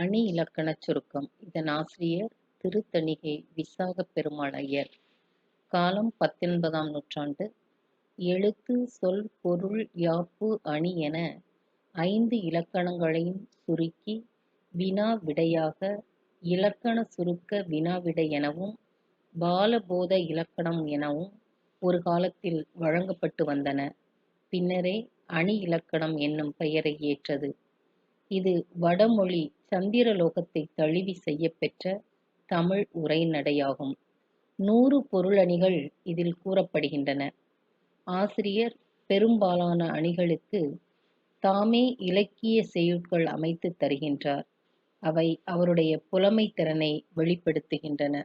அணி இலக்கணச் சுருக்கம் இதன் ஆசிரியர் திருத்தணிகை விசாக பெருமாள் ஐயர் காலம் பத்தொன்பதாம் நூற்றாண்டு. எழுத்து சொல் பொருள் யாப்பு அணி என ஐந்து இலக்கணங்களையும் சுருக்கி வினா விடையாக இலக்கண சுருக்க வினாவிடை எனவும் பாலபோத இலக்கணம் எனவும் ஒரு காலத்தில் வழங்கப்பட்டு வந்தன. பின்னரே அணி இலக்கணம் என்னும் பெயரை ஏற்றது. இது வடமொழி சந்திரலோகத்தை தழுவி செய்யப்பெற்ற தமிழ் உரைநடையாகும். நூறு பொருளணிகள் இதில் கூறப்படுகின்றன. ஆசிரியர் பெரும்பாலான அணிகளுக்கு தாமே இலக்கிய செய்யுட்கள் அமைத்துத் தருகின்றார். அவை அவருடைய புலமை திறனை வெளிப்படுத்துகின்றன.